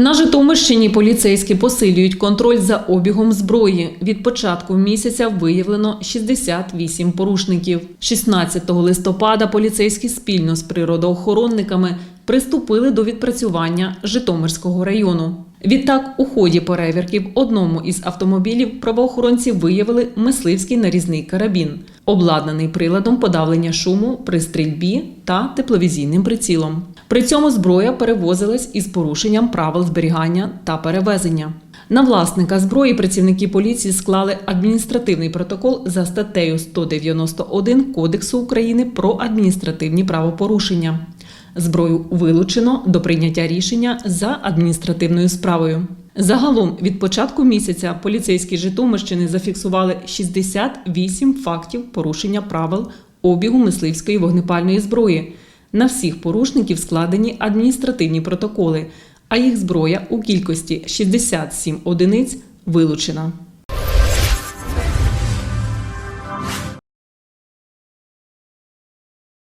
На Житомирщині поліцейські посилюють контроль за обігом зброї. Від початку місяця виявлено 68 порушників. 16 листопада поліцейські спільно з природоохоронниками приступили до відпрацювання Житомирського району. Відтак, у ході перевірки в одному із автомобілів правоохоронці виявили мисливський нарізний карабін, обладнаний приладом подавлення шуму при стрільбі та тепловізійним прицілом. При цьому зброя перевозилась із порушенням правил зберігання та перевезення. На власника зброї працівники поліції склали адміністративний протокол за статтею 191 Кодексу України про адміністративні правопорушення. Зброю вилучено до прийняття рішення за адміністративною справою. Загалом від початку місяця поліцейські Житомирщини зафіксували 68 фактів порушення правил обігу мисливської вогнепальної зброї. На всіх порушників складені адміністративні протоколи, а їх зброя у кількості 67 одиниць вилучена.